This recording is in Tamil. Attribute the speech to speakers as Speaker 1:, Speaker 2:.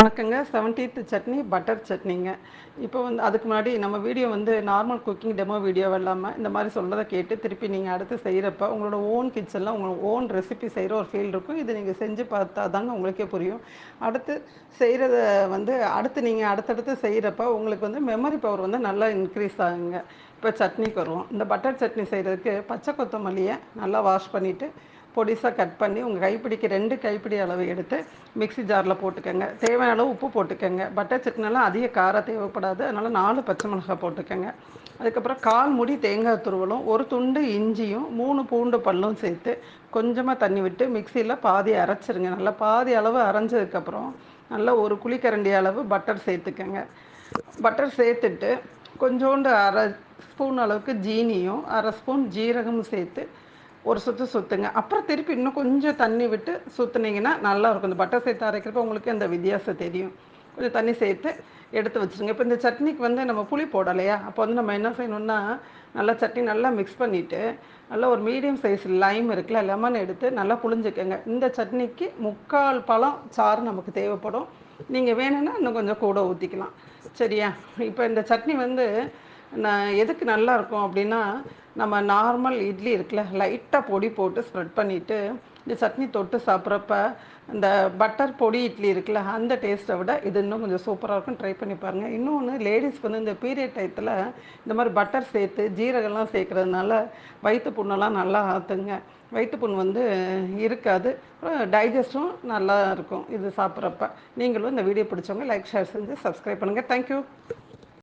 Speaker 1: வணக்கங்க. செவன்டீத் சட்னி பட்டர் சட்னிங்க. இப்போ வந்து அதுக்கு முன்னாடி நம்ம வீடியோ வந்து நார்மல் குக்கிங் டெமோ வீடியோ இல்லாமல் இந்த மாதிரி சொல்கிறத கேட்டு திருப்பி நீங்கள் அடுத்து செய்கிறப்ப உங்களோட ஓன் கிச்சனில் உங்களோட ஓன் ரெசிபி செய்கிற ஒரு ஃபீல் இருக்கும். இது நீங்கள் செஞ்சு பார்த்தா தாங்க உங்களுக்கே புரியும். அடுத்து செய்கிறத வந்து அடுத்து நீங்கள் அடுத்தடுத்து செய்கிறப்ப உங்களுக்கு வந்து மெமரி பவர் வந்து நல்லா இன்க்ரீஸ் ஆகுங்க. இப்போ சட்னிக்கு வருவோம். இந்த பட்டர் சட்னி செய்கிறதுக்கு பச்சை கொத்தமல்லியை நல்லா வாஷ் பண்ணிவிட்டு பொடிசாக கட் பண்ணி உங்கள் கைப்பிடிக்கு ரெண்டு கைப்பிடி அளவு எடுத்து மிக்ஸி ஜாரில் போட்டுக்கோங்க. தேவையான அளவு உப்பு போட்டுக்கோங்க. பட்டர் சட்னிலாம் அதிக காரம் தேவைப்படாது. அதனால் நாலு பச்சை மிளகாய் போட்டுக்கோங்க. அதுக்கப்புறம் கால் முடி தேங்காய் துருவலும் ஒரு துண்டு இஞ்சியும் மூணு பூண்டு பல்லும் சேர்த்து கொஞ்சமாக தண்ணி விட்டு மிக்சியில் பாதி அரைச்சிருங்க. நல்லா பாதி அளவு அரைஞ்சதுக்கப்புறம் நல்லா ஒரு குழிக்கரண்டி அளவு பட்டர் சேர்த்துக்கோங்க. பட்டர் சேர்த்துட்டு கொஞ்சோண்டு அரை ஸ்பூன் அளவுக்கு ஜீனியும் அரை ஸ்பூன் ஜீரகமும் சேர்த்து ஒரு சுற்று சுற்றுங்க அப்புறம் திருப்பி இன்னும் கொஞ்சம் தண்ணி விட்டு சுற்றுனீங்கன்னா நல்லா இருக்கும் இந்த பட்டை சேர்த்து அரைக்கிறப்ப உங்களுக்கு அந்த வித்தியாசம் தெரியும். கொஞ்சம் தண்ணி சேர்த்து எடுத்து வச்சுருங்க. இப்போ இந்த சட்னிக்கு வந்து நம்ம புளி போடலையா? அப்போ வந்து நம்ம என்ன செய்யணும்னா நல்லா சட்னி நல்லா மிக்ஸ் பண்ணிவிட்டு நல்லா ஒரு மீடியம் சைஸ் லைம் இருக்குல்ல லெமன் எடுத்து நல்லா புளிஞ்சுக்கோங்க இந்த சட்னிக்கு முக்கால் பழம் சாறு நமக்கு தேவைப்படும். நீங்கள் வேணும்னா இன்னும் கொஞ்சம் கூட ஊற்றிக்கலாம் சரியா? இப்போ இந்த சட்னி வந்து நான் எதுக்கு நல்லா இருக்கும் அப்படின்னா நம்ம நார்மல் இட்லி இருக்குல்ல லைட்டாக பொடி போட்டு ஸ்ப்ரெட் பண்ணிவிட்டு இந்த சட்னி தொட்டு சாப்பிட்றப்ப இந்த பட்டர் பொடி இட்லி இருக்குல்ல அந்த டேஸ்ட்டை விட இது இன்னும் கொஞ்சம் சூப்பராக இருக்கும் ட்ரை பண்ணி பாருங்கள் இன்னொன்று லேடிஸ்க்கு வந்து இந்த பீரியட் டயத்தில் இந்த மாதிரி பட்டர் சேர்த்து ஜீரகம்லாம் சேர்க்குறதுனால வயிற்று புண்ணெல்லாம் நல்லா ஆற்றுங்க வயிற்று புண் வந்து இருக்காது. டைஜஸ்ட்டும் நல்லா இருக்கும் இது சாப்பிட்றப்ப. நீங்களும் இந்த வீடியோ பிடிச்சவங்க லைக் ஷேர் செஞ்சு சப்ஸ்கிரைப் பண்ணுங்கள் தேங்க்யூ